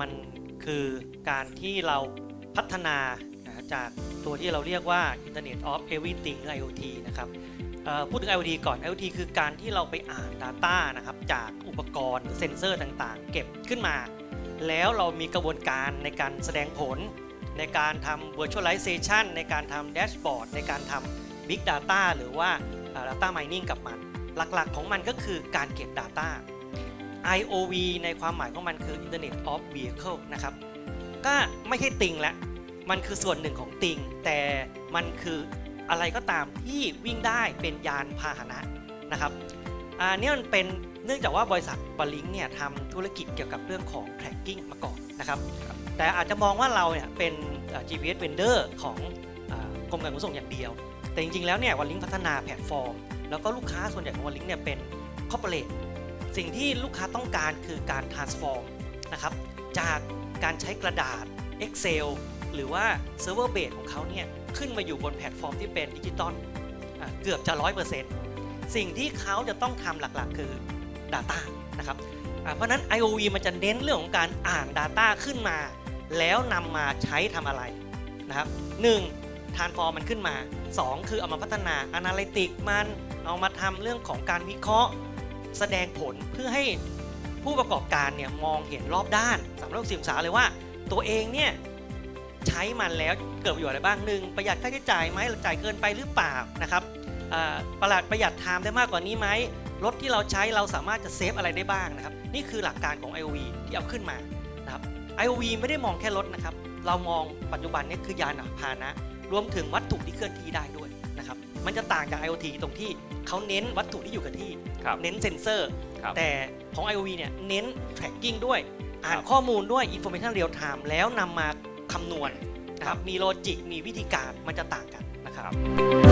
มันคือการที่เราพัฒนาจากตัวที่เราเรียกว่า Internet of Everything หรือ IoT นะครับพูดถึง IoT ก่อน IoT คือการที่เราไปอ่าน Data นะครับจากอุปกรณ์เซ็นเซอร์ต่างๆ เก็บขึ้นมา แล้วเรามีกระบวนการในการแสดงผล ในการทำ virtualization ในการทำ dashboard ในการทำ big data หรือว่า data mining กับมัน หลักๆของมันก็คือการเก็บ data IOV ในความหมายของมันคือ Internet of Vehicle นะครับ ก็ไม่ใช่ติงแล้วมันคือส่วนหนึ่งของติง แต่มันคืออะไรก็ตามที่วิ่งได้เป็นยานพาหนะนะครับอันนี้มันเป็นเนื่องจากว่าบริษัทบลิงเนี่ยทำธุรกิจเกี่ยวกับเรื่องของ tracking มาก่อนนะครับ แต่อาจจะมองว่าเราเนี่ยเป็น GPS vendor ของอกรมการขนส่งอย่างเดียว แต่จริงๆแล้วเนี่ยวันลิงพัฒนาแพลตฟอร์ม แล้วก็ลูกค้าส่วนใหญ่ของวันลิงเนี่ยเป็น corporate สิ่งที่ลูกค้าต้องการคือการ transform นะครับจากการใช้กระดาษ Excel หรือว่า Server Base ของเขาเนี่ยขึ้นมาอยู่บนแพลตฟอร์มที่เป็นดิจิตอลเกือบจะ 100%สิ่งที่เขาจะต้องทำหลักๆ คือ Data นะครับเพราะนั้น IOV มันจะเน้นเรื่องของการอ่าน Data ขึ้นมา แล้วนำมาใช้ทำอะไรนะครับหนึ่ง transform มันขึ้นมา 2 คือเอามาพัฒนา Analytic มันเอามาทำเรื่องของการวิเคราะห์ แสดงผลเพื่อให้ผู้ประกอบการเนี่ยมองเห็นรอบด้านสามร้อยสิบองศาเลยว่า ตัวเองเนี่ยใช้มันแล้วเกิดประโยชน์อะไรบ้างหนึ่งประหยัดค่าใช้จ่ายไหมเราจ่ายเกินไปหรือเปล่านะครับประหยัดประหยัดไทม์ได้มากกว่านี้ไหมรถที่เราใช้เราสามารถจะเซฟอะไรได้บ้างนะครับ นี่คือหลักการของ IOV ที่เอาขึ้นมานะครับ IOV ไม่ได้มองแค่รถนะครับ เรามองปัจจุบันเนี่ยคือยานพาหนะ รวมถึงวัตถุที่เคลื่อนที่ได้ด้วย มันจะต่างจาก IoT ตรงที่เขาเน้นวัตถุที่อยู่กับที่ ครับเน้นเซ็นเซอร์ ครับ แต่ของ IOV เนี่ยเน้น tracking ด้วย อ่านครับข้อมูลด้วย information real time แล้วนำมาคำนวณนะครับมีโลจิกมีวิธีการมันจะต่างกันนะครับ